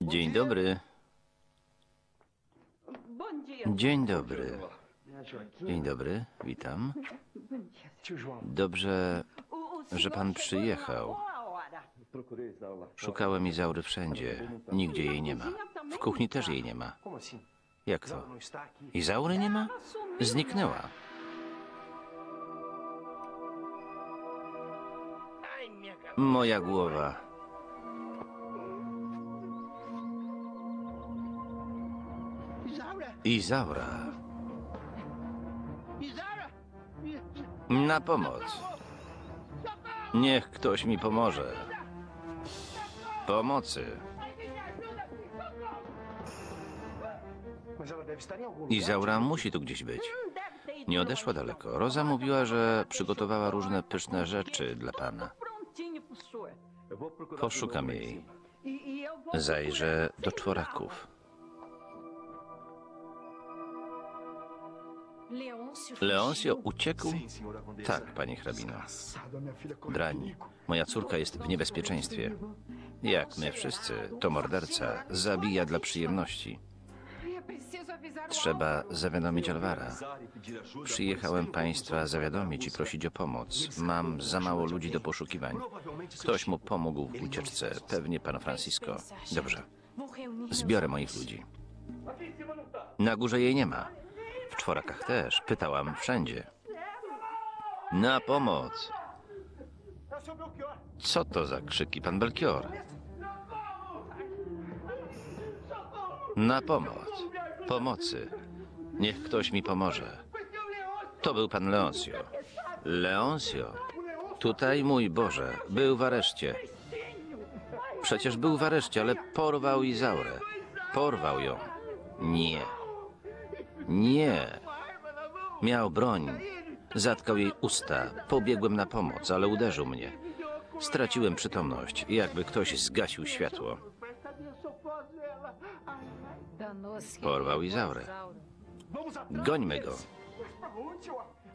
Dzień dobry. Dzień dobry. Dzień dobry, witam. Dobrze, że pan przyjechał. Szukałem Izaury wszędzie. Nigdzie jej nie ma. W kuchni też jej nie ma. Jak to? Izaury nie ma? Zniknęła. Moja głowa. Izaura. Na pomoc. Niech ktoś mi pomoże. Pomocy. Izaura musi tu gdzieś być. Nie odeszła daleko. Roza mówiła, że przygotowała różne pyszne rzeczy dla pana. Poszukam jej. Zajrzę do czworaków. Leoncio uciekł? Tak, panie hrabino. Drań, moja córka jest w niebezpieczeństwie. Jak my wszyscy, to morderca zabija dla przyjemności. Trzeba zawiadomić Alvara. Przyjechałem państwa zawiadomić i prosić o pomoc. Mam za mało ludzi do poszukiwań. Ktoś mu pomógł w ucieczce, pewnie pan Francisco. Dobrze, zbiorę moich ludzi. Na górze jej nie ma. Czworakach też. Pytałam wszędzie. Na pomoc! Co to za krzyki, pan Belkior? Na pomoc. Pomocy. Niech ktoś mi pomoże. To był pan Leoncio. Leoncio? Tutaj, mój Boże, był w areszcie. Przecież był w areszcie, ale porwał Izaurę. Porwał ją. Nie. Nie. Miał broń. Zatkał jej usta. Pobiegłem na pomoc, ale uderzył mnie. Straciłem przytomność, jakby ktoś zgasił światło. Porwał Izaurę. Gońmy go.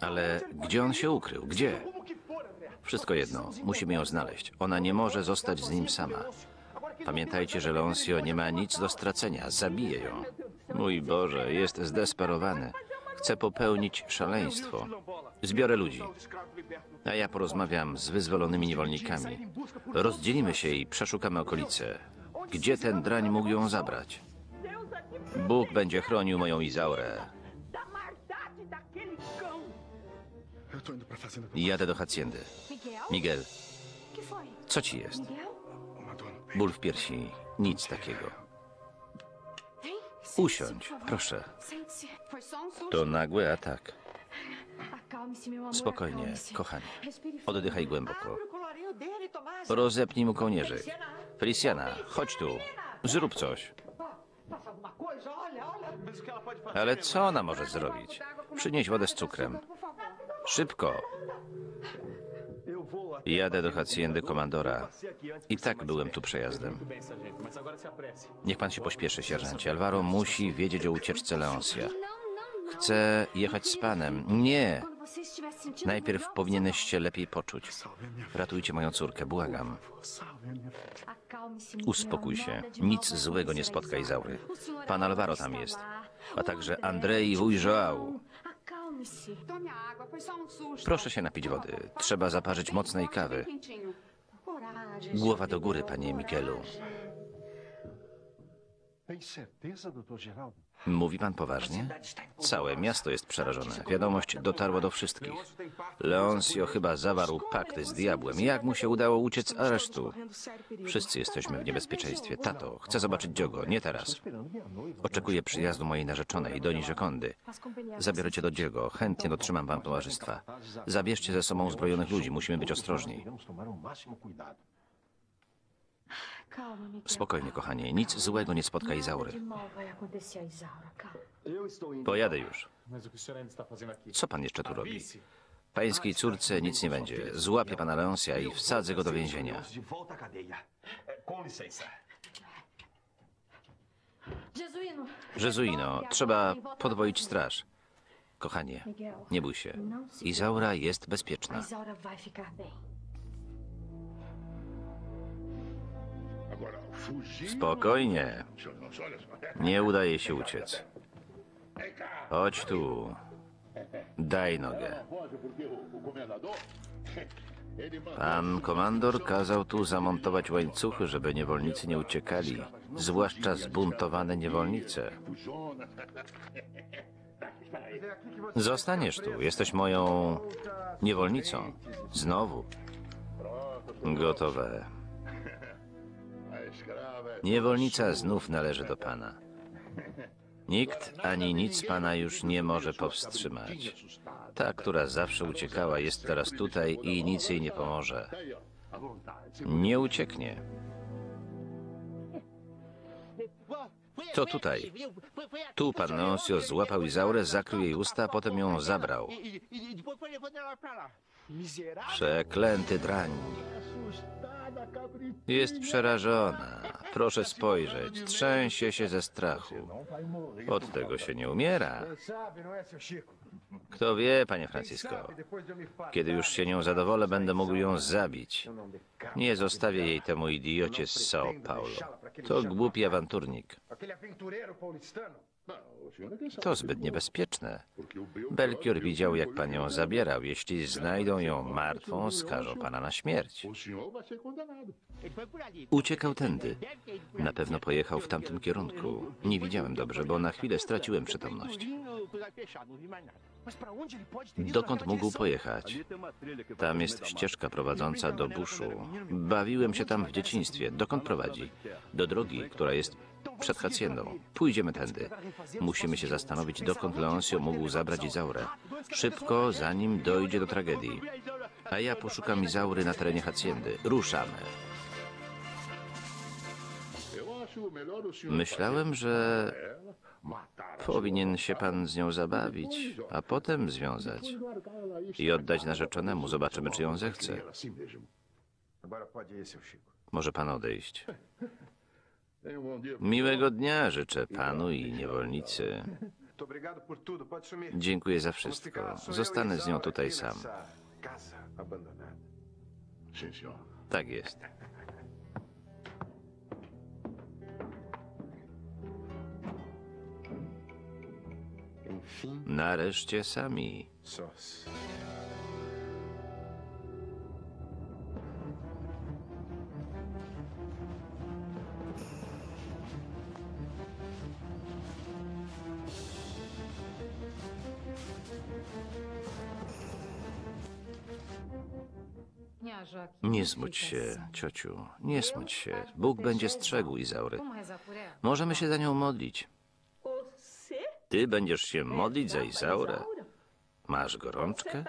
Ale gdzie on się ukrył? Gdzie? Wszystko jedno. Musimy ją znaleźć. Ona nie może zostać z nim sama. Pamiętajcie, że Leoncio nie ma nic do stracenia. Zabije ją. Mój Boże, jest zdesperowany. Chce popełnić szaleństwo. Zbiorę ludzi. A ja porozmawiam z wyzwolonymi niewolnikami. Rozdzielimy się i przeszukamy okolice. Gdzie ten drań mógł ją zabrać? Bóg będzie chronił moją Izaurę. Jadę do Haciendy. Miguel, co ci jest? Ból w piersi. Nic takiego. Usiądź, proszę. To nagły atak. Spokojnie, kochanie. Oddychaj głęboko. Rozepnij mu kołnierzyk. Feliciana, chodź tu. Zrób coś. Ale co ona może zrobić? Przynieś wodę z cukrem. Szybko. Jadę do Haciendy komandora. I tak byłem tu przejazdem. Niech pan się pośpieszy, sierżancie. Alvaro musi wiedzieć o ucieczce Leoncia. Chcę jechać z panem. Nie! Najpierw powinieneś się lepiej poczuć. Ratujcie moją córkę, błagam. Uspokój się. Nic złego nie spotka Izaury. Pan Alvaro tam jest. A także Andrei i wuj Joao. Proszę się napić wody. Trzeba zaparzyć mocnej kawy. Głowa do góry, panie Mikelu. Mówi pan poważnie? Całe miasto jest przerażone. Wiadomość dotarła do wszystkich. Leoncio chyba zawarł pakt z diabłem. Jak mu się udało uciec z aresztu? Wszyscy jesteśmy w niebezpieczeństwie. Tato, chcę zobaczyć Diogo, nie teraz. Oczekuję przyjazdu mojej narzeczonej, Doni Rzekondy. Zabiorę cię do Diego. Chętnie dotrzymam wam towarzystwa. Zabierzcie ze sobą uzbrojonych ludzi. Musimy być ostrożni. Spokojnie, kochanie. Nic złego nie spotka Izaury. Pojadę już. Co pan jeszcze tu robi? Pańskiej córce nic nie będzie. Złapię pana Leonsia i wsadzę go do więzienia. Jezuino, trzeba podwoić straż. Kochanie, nie bój się. Izaura jest bezpieczna. Spokojnie. Nie udaje się uciec. Chodź tu. Daj nogę. Pan komandor kazał tu zamontować łańcuchy, żeby niewolnicy nie uciekali, zwłaszcza zbuntowane niewolnice. Zostaniesz tu, jesteś moją niewolnicą. Znowu. Gotowe. Niewolnica znów należy do pana. Nikt ani nic pana już nie może powstrzymać. Ta, która zawsze uciekała, jest teraz tutaj i nic jej nie pomoże. Nie ucieknie. To tutaj. Tu pan Leoncio złapał Izaurę, zakrył jej usta, a potem ją zabrał. Przeklęty drań. Jest przerażona. Proszę spojrzeć. Trzęsie się ze strachu. Od tego się nie umiera. Kto wie, panie Francisco. Kiedy już się nią zadowolę, będę mógł ją zabić. Nie zostawię jej temu idiocie z São Paulo. To głupi awanturnik. To zbyt niebezpieczne. Belkior widział, jak pan ją zabierał. Jeśli znajdą ją martwą, skażą pana na śmierć. Uciekał tędy. Na pewno pojechał w tamtym kierunku. Nie widziałem dobrze, bo na chwilę straciłem przytomność. Dokąd mógł pojechać? Tam jest ścieżka prowadząca do buszu. Bawiłem się tam w dzieciństwie. Dokąd prowadzi? Do drogi, która jest przed Haciendą. Pójdziemy tędy. Musimy się zastanowić, dokąd Leoncio mógł zabrać Izaurę. Szybko, zanim dojdzie do tragedii. A ja poszukam Izaury na terenie Haciendy. Ruszamy. Myślałem, że powinien się pan z nią zabawić, a potem związać i oddać narzeczonemu. Zobaczymy, czy ją zechce. Może pan odejść. Miłego dnia życzę panu i niewolnicy. Dziękuję za wszystko. Zostanę z nią tutaj sam. Tak jest. Nareszcie sami. Nie smuć się, ciociu. Nie smuć się. Bóg będzie strzegł Izaury. Możemy się za nią modlić. Ty będziesz się modlić za Izaurę? Masz gorączkę?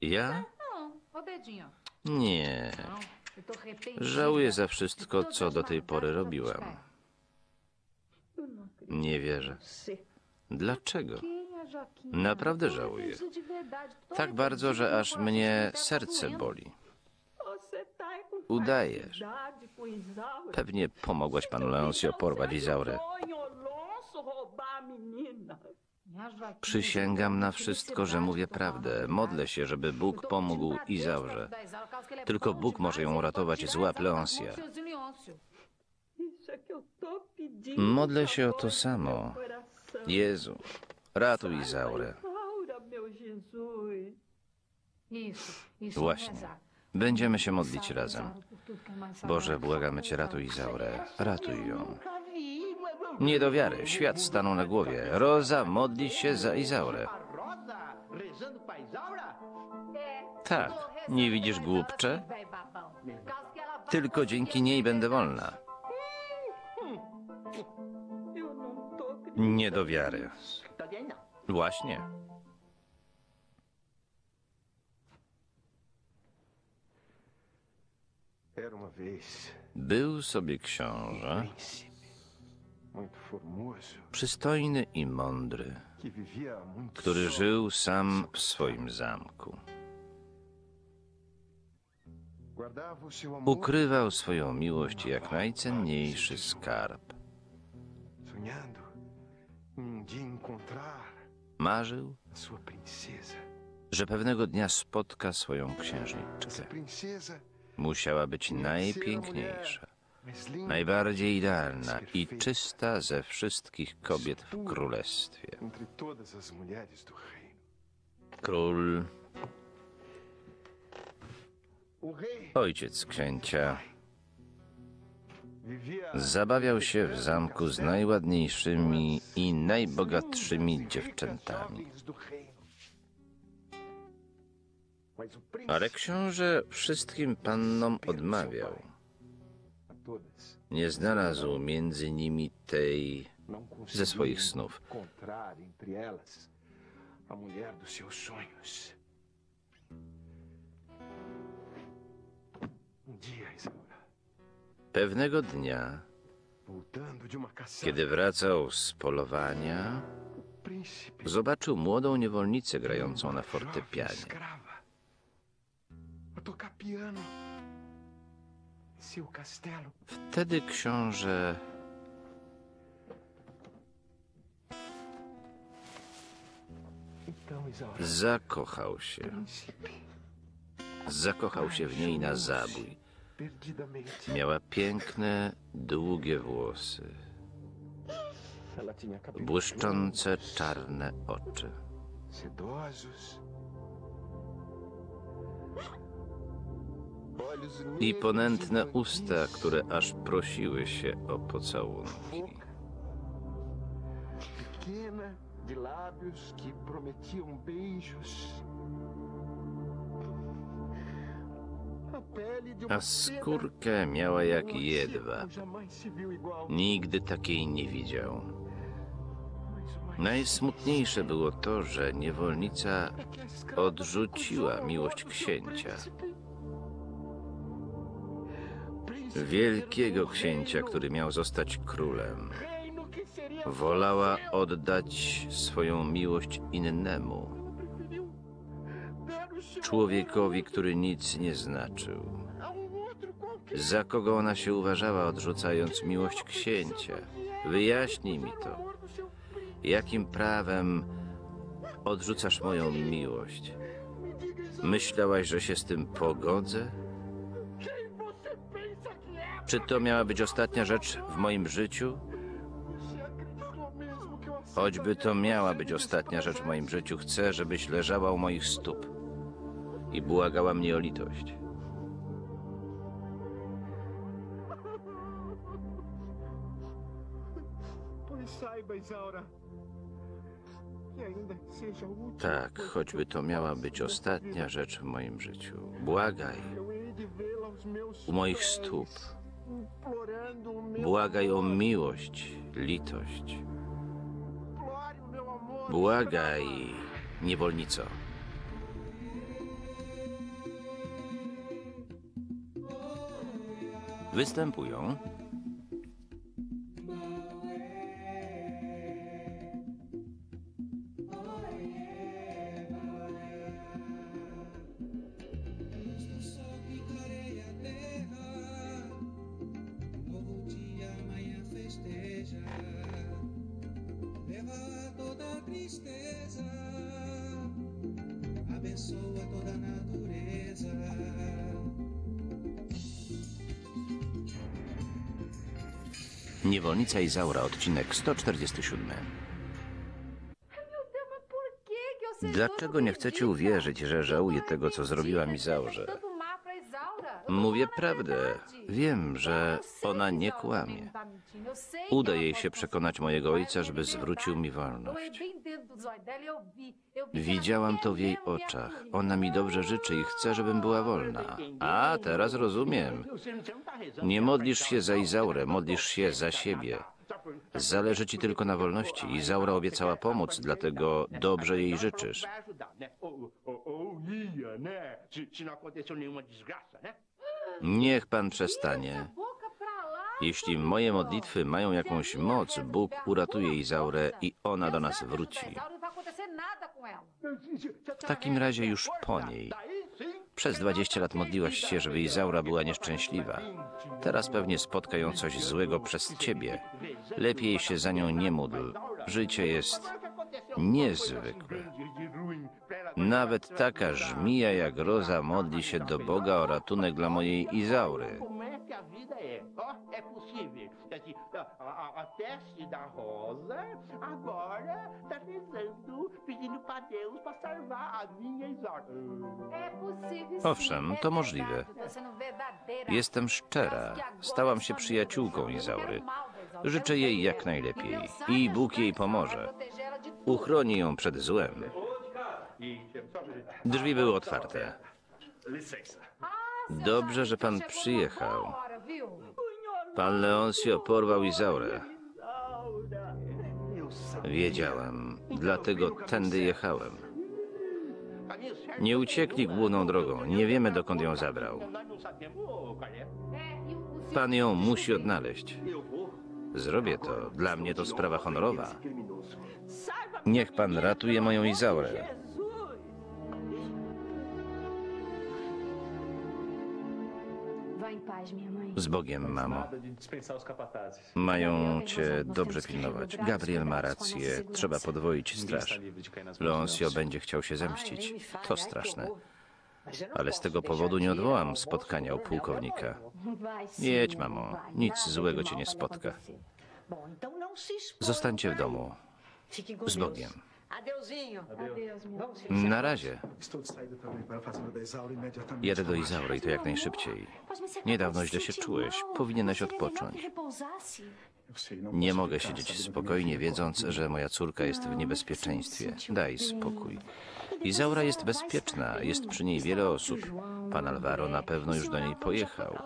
Ja? Nie. Żałuję za wszystko, co do tej pory robiłam. Nie wierzę. Dlaczego? Naprawdę żałuję. Tak bardzo, że aż mnie serce boli. Udajesz. Pewnie pomogłaś panu Leoncio porwać Izaurę. Przysięgam na wszystko, że mówię prawdę. Modlę się, żeby Bóg pomógł Izaurze. Tylko Bóg może ją uratować z łap Leoncja. Modlę się o to samo. Jezu, ratuj Izaurę. Właśnie. Będziemy się modlić razem. Boże, błagamy Cię, ratuj Izaurę. Ratuj ją. Nie do wiary. Świat stanął na głowie. Roza modli się za Izaurę. Tak. Nie widzisz, głupcze? Tylko dzięki niej będę wolna. Nie do wiary. Właśnie. Był sobie książę, przystojny i mądry, który żył sam w swoim zamku. Ukrywał swoją miłość jak najcenniejszy skarb. Marzył, że pewnego dnia spotka swoją księżniczkę. Musiała być najpiękniejsza, najbardziej idealna i czysta ze wszystkich kobiet w królestwie. Król, ojciec księcia, zabawiał się w zamku z najładniejszymi i najbogatszymi dziewczętami. Ale książę wszystkim pannom odmawiał. Nie znalazł między nimi tej ze swoich snów. entre elas Pewnego dnia, kiedy wracał z polowania, zobaczył młodą niewolnicę grającą na fortepianie. Wtedy książę zakochał się. Zakochał się w niej na zabój. Miała piękne, długie włosy, błyszczące czarne oczy. I ponętne usta, które aż prosiły się o pocałunki. pequena, de lábios que prometiam beijos. A skórkę miała jak jedwab. Nigdy takiej nie widział. Najsmutniejsze było to, że niewolnica odrzuciła miłość księcia. Wielkiego księcia, który miał zostać królem. Wolała oddać swoją miłość innemu, człowiekowi, który nic nie znaczył. Za kogo ona się uważała, odrzucając miłość księcia? Wyjaśnij mi to. Jakim prawem odrzucasz moją miłość? Myślałaś, że się z tym pogodzę? Czy to miała być ostatnia rzecz w moim życiu? Choćby to miała być ostatnia rzecz w moim życiu, chcę, żebyś leżała u moich stóp i błagała mnie o litość. Tak, choćby to miała być ostatnia rzecz w moim życiu. Błagaj, u moich stóp. Błagaj o miłość, litość. Błagaj, niewolnico. Występują Niewolnica Izaura, odcinek 147. Dlaczego nie chcecie uwierzyć, że żałuję tego, co zrobiłam Izaurze? Mówię prawdę. Wiem, że ona nie kłamie. Uda jej się przekonać mojego ojca, żeby zwrócił mi wolność. Widziałam to w jej oczach. Ona mi dobrze życzy i chce, żebym była wolna. A, teraz rozumiem. Nie modlisz się za Izaurę, modlisz się za siebie. Zależy ci tylko na wolności. Izaura obiecała pomóc, dlatego dobrze jej życzysz. Niech pan przestanie. Jeśli moje modlitwy mają jakąś moc, Bóg uratuje Izaurę i ona do nas wróci. W takim razie już po niej. Przez 20 lat modliłaś się, żeby Izaura była nieszczęśliwa. Teraz pewnie spotka ją coś złego przez ciebie. Lepiej się za nią nie módl. Życie jest niezwykłe. Nawet taka żmija jak Roza modli się do Boga o ratunek dla mojej Izaury. Owszem, to możliwe. Jestem szczera. Stałam się przyjaciółką Izaury. Życzę jej jak najlepiej i Bóg jej pomoże. Uchroni ją przed złem. Drzwi były otwarte. Dobrze, że pan przyjechał. Pan Leoncio porwał Izaurę. Wiedziałem, dlatego tędy jechałem. Nie uciekli główną drogą, nie wiemy dokąd ją zabrał. Pan ją musi odnaleźć. Zrobię to, dla mnie to sprawa honorowa. Niech pan ratuje moją Izaurę. Z Bogiem, mamo. Mają cię dobrze pilnować. Gabriel ma rację, trzeba podwoić straż. Leoncio będzie chciał się zemścić. To straszne. Ale z tego powodu nie odwołam spotkania u pułkownika. Jedź, mamo. Nic złego cię nie spotka. Zostańcie w domu. Z. Bogiem. Adeuzinho. Adeus, Vamos fechar. Na razie. Estou de saída também para a fazenda da Isaura imediatamente. Jadę do Izaury i to jak najszybciej. Niedawno źle się czułeś. Powinieneś odpocząć. Nie mogę siedzieć spokojnie, wiedząc, że moja córka jest w niebezpieczeństwie. Daj spokój. Izaura jest bezpieczna, jest przy niej wiele osób. Pan Alvaro na pewno już do niej pojechał.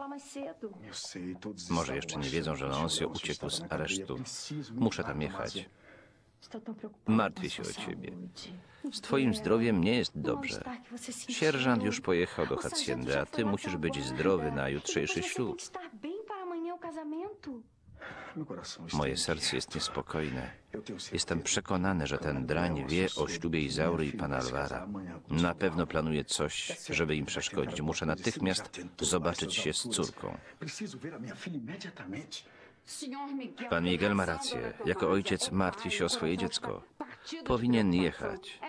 Może jeszcze nie wiedzą, że Leoncio uciekł z aresztu. Muszę tam jechać. Martwię się o ciebie. Z twoim zdrowiem nie jest dobrze. Sierżant już pojechał do haciendy, a ty musisz być zdrowy na jutrzejszy ślub. Moje serce jest niespokojne. Jestem przekonany, że ten drań wie o ślubie Izaury i pana Alvara. Na pewno planuje coś, żeby im przeszkodzić. Muszę natychmiast zobaczyć się z córką. Pan Miguel ma rację. Jako ojciec martwi się o swoje dziecko. Powinien jechać.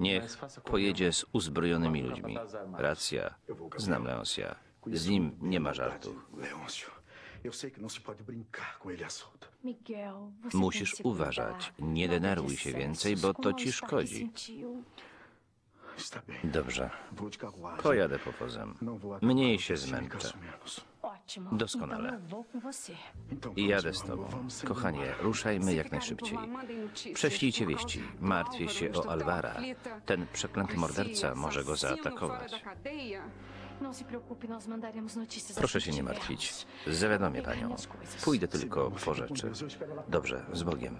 Niech pojedzie z uzbrojonymi ludźmi. Racja. Znam Leonsia. Z nim nie ma żartów. Musisz uważać. Nie denerwuj się więcej, bo to ci szkodzi. Dobrze. Pojadę powozem. Mniej się zmęczę. Doskonale. Jadę z tobą. Kochanie, ruszajmy jak najszybciej. Prześlijcie wieści. Martwię się o Alvara. Ten przeklęty morderca może go zaatakować. Proszę się nie martwić. Zawiadomię panią. Pójdę tylko po rzeczy. Dobrze, z Bogiem.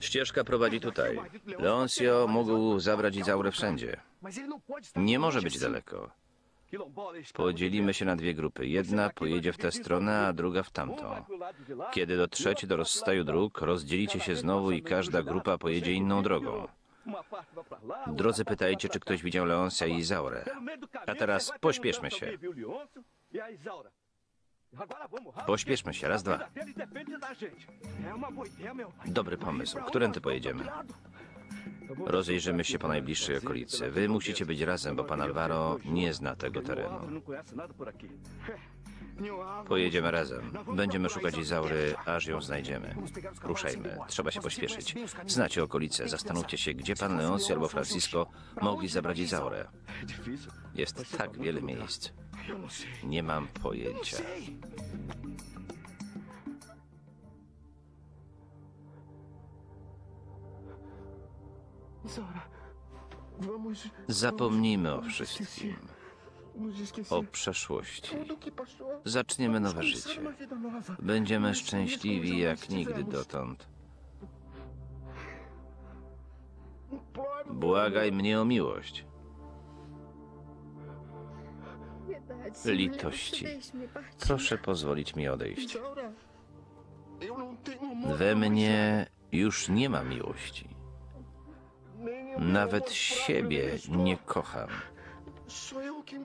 Ścieżka prowadzi tutaj. Leoncio mógł zabrać Izaurę wszędzie. Nie może być daleko. Podzielimy się na dwie grupy. Jedna pojedzie w tę stronę, a druga w tamtą. Kiedy dotrzecie do rozstaju dróg, rozdzielicie się znowu i każda grupa pojedzie inną drogą. Drodzy pytajcie, czy ktoś widział Leoncja i Izaurę. A teraz pośpieszmy się. Pośpieszmy się, raz, dwa. Dobry pomysł. Którędy pojedziemy? Rozejrzymy się po najbliższej okolicy. Wy musicie być razem, bo pan Alvaro nie zna tego terenu. Pojedziemy razem. Będziemy szukać Izaury, aż ją znajdziemy. Ruszajmy. Trzeba się pośpieszyć. Znacie okolice. Zastanówcie się, gdzie pan Leoncio albo Francisco mogli zabrać Izaurę. Jest tak wiele miejsc. Nie mam pojęcia. Zapomnijmy o wszystkim. O przeszłości. Zaczniemy nowe życie. Będziemy szczęśliwi jak nigdy dotąd. Błagaj mnie o miłość. Litości. Proszę pozwolić mi odejść. We mnie już nie ma miłości. Nawet siebie nie kocham.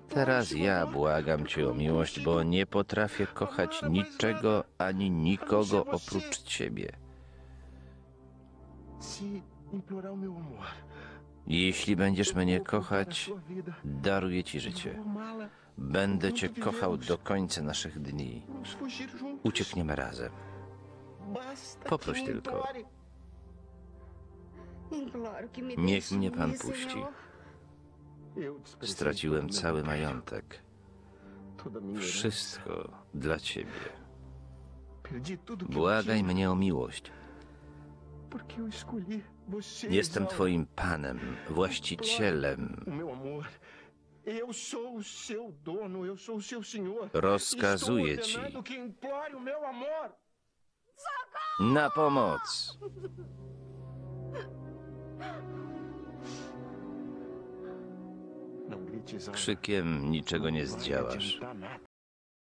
Teraz te ja błagam cię o miłość, bo nie potrafię kochać niczego ani nikogo oprócz ciebie. Jeśli będziesz mnie kochać, daruję ci życie. Będę cię kochał do końca naszych dni. Uciekniemy razem. Poproś tylko. Niech mnie pan puści. Straciłem cały majątek. Wszystko dla ciebie. Błagaj mnie o miłość. Jestem twoim panem, właścicielem. O meu amor. Eu Krzykiem niczego nie zdziałasz.